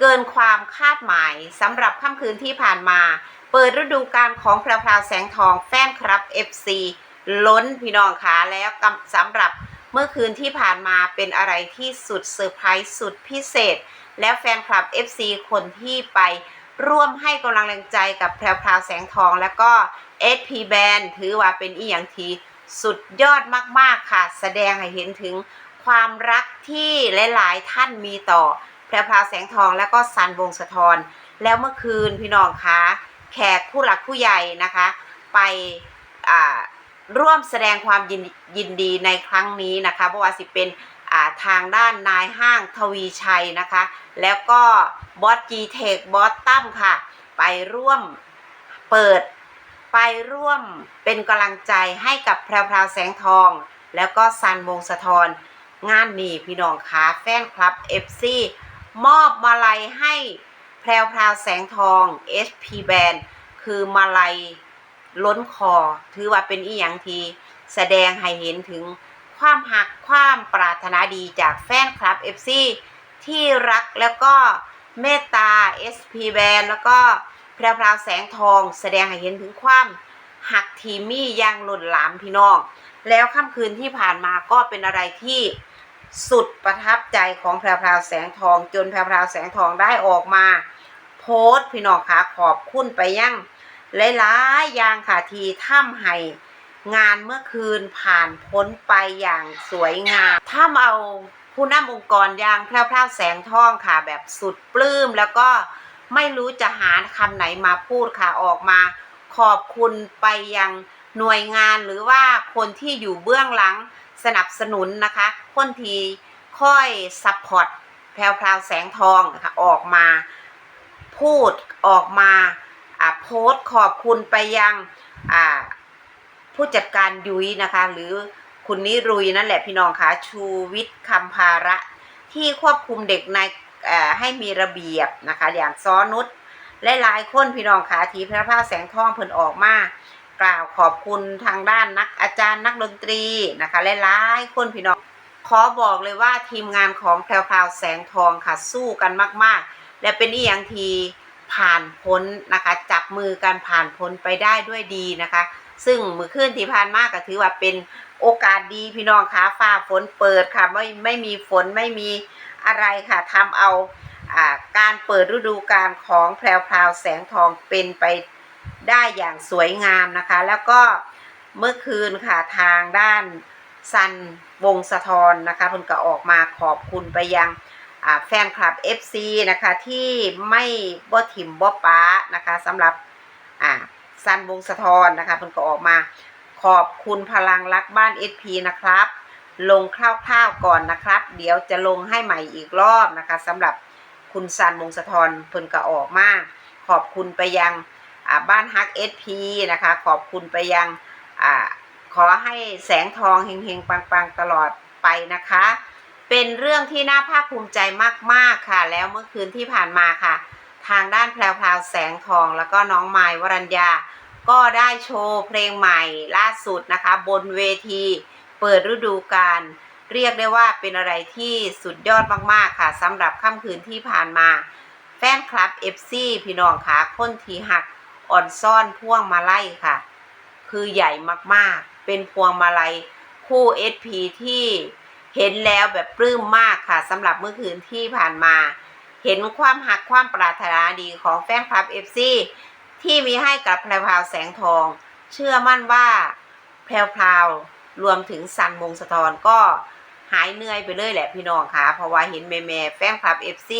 เกินความคาดหมายสำหรับค่ำคืนที่ผ่านมา เปิดฤดูกาลของแพรวพราวแสงทองแฟนคลับ FC ล้นพี่น้องขาแล้วสำหรับเมื่อคืนที่ผ่านมาเป็นอะไรที่สุดเซอร์ไพรส์สุดพิเศษ แล้วแฟนคลับ FC คนที่ไปร่วมให้กำลังใจกับแพรวพราวแสงทอง แล้วก็ SP Band ถือว่าเป็นอีหยังทีสุดยอดมาก ๆ ค่ะ แสดงให้เห็นถึงความรักที่หลาย ๆ ท่านมีต่อ แพรวพราวแสงทองแล้วก็ซันวงสะทอนแล้วเมื่อคืนพี่น้องคะแขกผู้หลักผู้ใหญ่นะคะ ไปร่วมแสดงความยินยินดีในครั้งนี้นะคะเพราะว่าสิเป็นทางด้านนายห้างทวีชัยนะคะ แล้วก็บอสจีเทคบอสตั้มค่ะ ไปร่วมเปิดไปร่วมเป็นกำลังใจให้กับแพรวพราวแสงทอง แล้วก็ซันวงสะทอนงานนี้พี่น้องคะแฟนคลับ FC มอบมาลัยให้แพรวพราวแสงทอง SP Band คือมาลัยล้นคอ ถือว่าเป็นอีหยังที แสดงให้เห็นถึงความหักความปรารถนาดีจากแฟนคลับ FC ที่รักแล้วก็เมตตา SP Band แล้วก็แพรวพราวแสงทอง แสดงให้เห็นถึงความหักทีมี่ยังหล่นหลามพี่น้อง แล้วค่ำคืนที่ผ่านมาก็เป็นอะไรที่ สุดประทับใจของแพรวพราวแสงทอง จนแพรวพราวแสงทองได้ออกมา โพสพี่น้องคะขอบคุณไปยังหลายๆอย่างค่ะที่ทำให้งานเมื่อคืนผ่านพ้นไปอย่างสวยงามถ้าเอาผู้นำองค์กรอย่างแพรวพราวแสงทองค่ะแบบสุดปลื้มแล้วก็ไม่รู้จะหาคำไหนมาพูดค่ะออกมา ขอบคุณไปยังหน่วยงานหรือว่าคนที่อยู่เบื้องหลัง สนับสนุนนะคะคนที่ค่อยซัพพอร์ตแพรวพราวแสงทองนะคะออกมาพูดออกมาโพสขอบคุณไปยังผู้จัดการยุ้ยนะคะ หรือคุณนิรุยนั่นแหละพี่น้องคะชูวิทย์คำภาระ ที่ควบคุมเด็กในให้มีระเบียบนะคะ อย่างซ้อนุชและหลายคนพี่น้องคะทีพระภาแสงทองเพิ่นออกมา กล่าวขอบคุณทางด้านนักอาจารย์นักดนตรีนะคะและหลายคนพี่น้องขอบอกเลยว่าทีมงานของแพรวพาวแสงทองค่ะสู้กันมาก ๆ และเป็นอีหยังทีผ่านพ้นนะคะ จับมือกันผ่านพ้นไปได้ด้วยดีนะคะ ซึ่งมือขึ้นที่ผ่านมากก็ถือว่าเป็นโอกาสดีพี่น้องคะฟ้าฝนเปิดค่ะไม่ไม่มีฝนไม่มีอะไรค่ะทำเอาอการเปิดฤดูกาลของแพรวพาวแสงทองเป็นไป ได้อย่างสวยงามนะคะ แล้วก็เมื่อคืนค่ะทางด้านซันวงสะทอนนะคะเพิ่นก็ออกมาขอบคุณไปยังแฟนคลับ FC นะคะที่ไม่บ่ถิ่มบ่ป้านะคะสำหรับซันวงสะทอนนะคะเพิ่นก็ออกมาขอบคุณพลังรักบ้าน SP นะครับ ลงคร่าวๆก่อนนะครับ เดี๋ยวจะลงให้ใหม่อีกรอบนะคะสำหรับคุณซันวงสะทอนเพิ่นก็ออกมาขอบคุณไปยัง บ้านฮัก SP นะคะ ขอบคุณไปยังอขอให้แสงทองเฮงๆ ปังๆ ตลอดไปนะคะ เป็นเรื่องที่น่าภาคภูมิใจมากๆค่ะ แล้วเมื่อคืนที่ผ่านมาค่ะ ทางด้านแพรวๆแสงทองแล้วก็น้องไม้วรัญญา ก็ได้โชว์เพลงใหม่ล่าสุดนะคะ บนเวที เปิดฤดูกาลเรียกได้ว่าเป็นอะไรที่สุดยอดมากๆค่ะสำหรับค่ำคืนที่ผ่านมา แฟนคลับ FC พี่น้องค่ะคนที่หัก อ่อนซ่อนพ่วงมาไล่ค่ะ คือใหญ่มากๆ เป็นพวงมาลัยคู่ SP ที่เห็นแล้วแบบปลื้มมากค่ะสำหรับเมื่อคืนที่ผ่านมา เห็นความหักความปรารถนาดีของแฟนคลับ FC ที่มีให้กับแพรวพาวแสงทอง เชื่อมั่นว่าแพรวพราวรวมถึงซันวงสะทอนก็หายเหนื่อยไปเลยแหละพี่น้องค่ะ เพราะว่าเห็นแม่แม่แฟนคลับ FC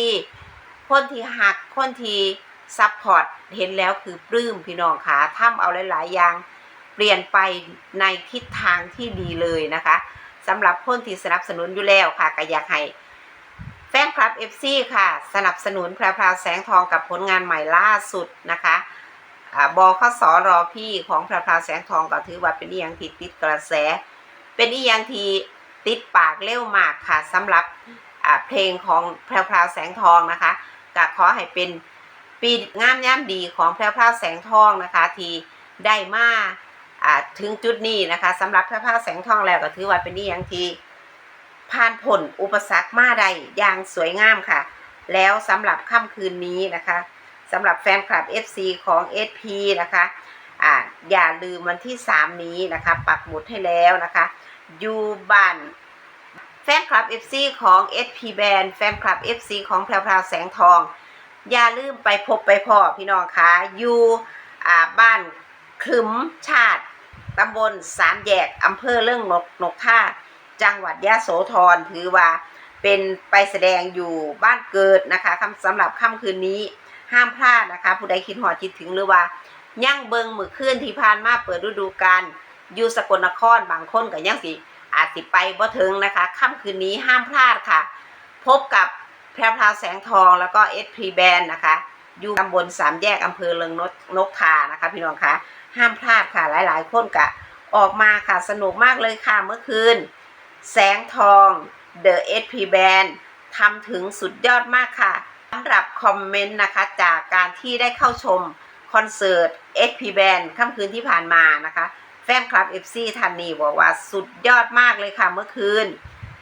คนที่หักคนที่ ซัพพอร์ตเห็นแล้วคือปลื้มพี่น้องค่ะทำเอาหลาย ๆ อย่างเปลี่ยนไปในทิศทางที่ดีเลยนะคะสำหรับคนที่สนับสนุนอยู่แล้วค่ะก็อยากให้แฟนคลับ FC ค่ะ สนับสนุนแพรวพราวแสงทองกับผลงานใหม่ล่าสุดนะคะอบอข้อสอรอพี่ของแพรวพราวแสงทองก็ถือว่าเป็นอีหยังที่ติดกระแส เป็นอีหยังที่ติดปากเร็วมากค่ะสำหรับเพลงของแพรพราวแสงทองนะคะก็ขอให้เป็น ปีงามย่ำดีของแพรวพราวแสงทองนะคะที่ได้มาถึงจุดนี้นะคะสำหรับแพรวพราวแสงทองแล้วก็ถือว่าเป็นอีหยังที่ผ่านผลอุปสรรคมาได้อย่างสวยงามค่ะ แล้วสำหรับค่ำคืนนี้นะคะสำหรับแฟนคลับ FC ของ SP นะคะอ่าอย่าลืมวันที่ 3 นี้นะคะปักหมุดให้แล้วนะคะอยู่บ้านแฟนคลับ FC ของ SP Band แฟนคลับ FC ของแพรวพราวแสงทอง อย่าลืมไปพบไปพ่อพี่น้องคะอยู่บ้านคลึมชาติตำบลสามแยกอำเภอเรื่องนกนกท่าจังหวัดยะโสธรถือว่าเป็นไปแสดงอยู่บ้านเกิดนะคะคำสำหรับค่ำคืนนี้ห้ามพลาดนะคะ ผู้ใดคิดหอดคิดถึงหรือว่าย่างเบิงมือคืนที่ผ่านมาเปิดฤดูกาลอยู่สกลนครบางคนก็ยังสิอาจสิไปบ่ถึงนะคะค่ำคืนนี้ห้ามพลาดค่ะ พบกับ แพรพราวแสงทองแล้วก็เอสพีแบนนะคะ อยู่ตำบลสามแยกอำเภอเลิงนกนกทานะคะ พี่น้องคะห้ามพลาดค่ะหลายๆคนกะออกมาค่ะสนุกมากเลยค่ะเมื่อคืน แสงทอง The SP Band ทำถึงสุดยอดมากค่ะสำหรับคอมเมนต์นะคะจากการที่ได้เข้าชมคอนเสิร์ต SP Band ค่ำคืนที่ผ่านมานะคะ แฟนคลับ FC ท่านนีบอกว่าสุดยอดมากเลยค่ะเมื่อคืน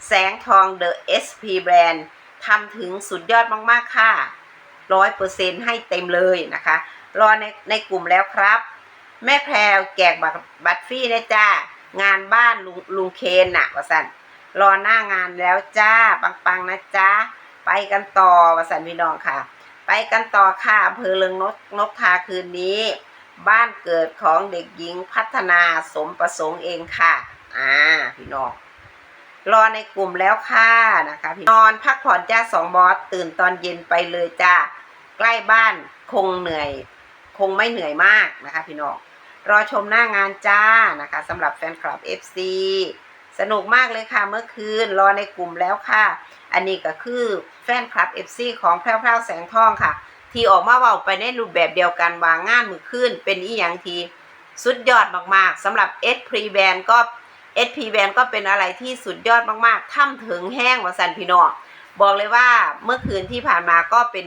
แสงทอง The SP Band ทำถึงสุดยอดมาก ๆ ค่ะร้อยเปอร์เซ็นให้เต็มเลยนะคะ รอในในกลุ่มแล้วครับ แม่แพรวแจกบัตรบัตรฟรีนะจ้างานบ้านลุงลุงเคนน่ะวสันรอหน้างานแล้วจ้า ปัง ๆ นะจ้าไปกันต่อวสันพี่น้องค่ะ ไปกันต่อค่ะอำเภอเลิงนกนกทาคืนนี้ บ้านเกิดของเด็กหญิงพัฒนาสมประสงค์เองค่ะ อ่า พี่น้อง รอในกลุ่มแล้วค่ะนะคะพี่นอนพักผ่อนจ้าสองบอสตื่นตอนเย็นไปเลยจ้าใกล้บ้านคงเหนื่อย คงไม่เหนื่อยมากนะคะ พี่น้องรอชมหน้างานจ้านะคะสำหรับแฟนคลับ FC สนุกมากเลยค่ะเมื่อคืนรอในกลุ่มแล้วค่ะ อันนี้ก็คือแฟนคลับ FC ของแพรวพราวแสงทองค่ะ ที่ออกมาเว้าไปในรูปแบบเดียวกันวางงานมือขึ้นเป็นอีหยังทีสุดยอดมากๆสำหรับ S p r e Band ก็ S p Band ก็เป็นอะไรที่สุดยอดมากๆท่ำถึงแห้งวสันพี่น้องบอกเลยว่าเมื่อคืนที่ผ่านมาก็เป็น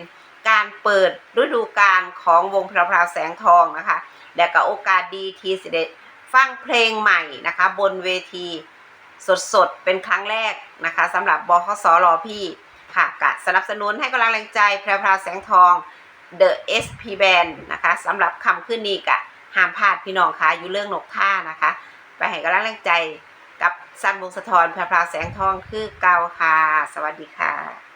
การเปิดฤดูกาลของวงแพรวพราวแสงทองนะคะ และก็โอกาสดีที่เสด็จฟังเพลงใหม่นะคะ บนเวทีสดๆ เป็นครั้งแรกนะคะสำหรับบอคสรอพี่ค่ะกะสนับสนุนให้กำลังแรงใจแพรวพราวแสงทอง The SP Band นะคะสำหรับคำขึ้นนี้กะห้ามพลาดพี่น้องคะอยู่เรื่องนกท่านะคะ ไปให้กำลังแรงใจกับซันวงสะทอนแพรวพราแสงทองคือเกาค่ะ สวัสดีค่ะ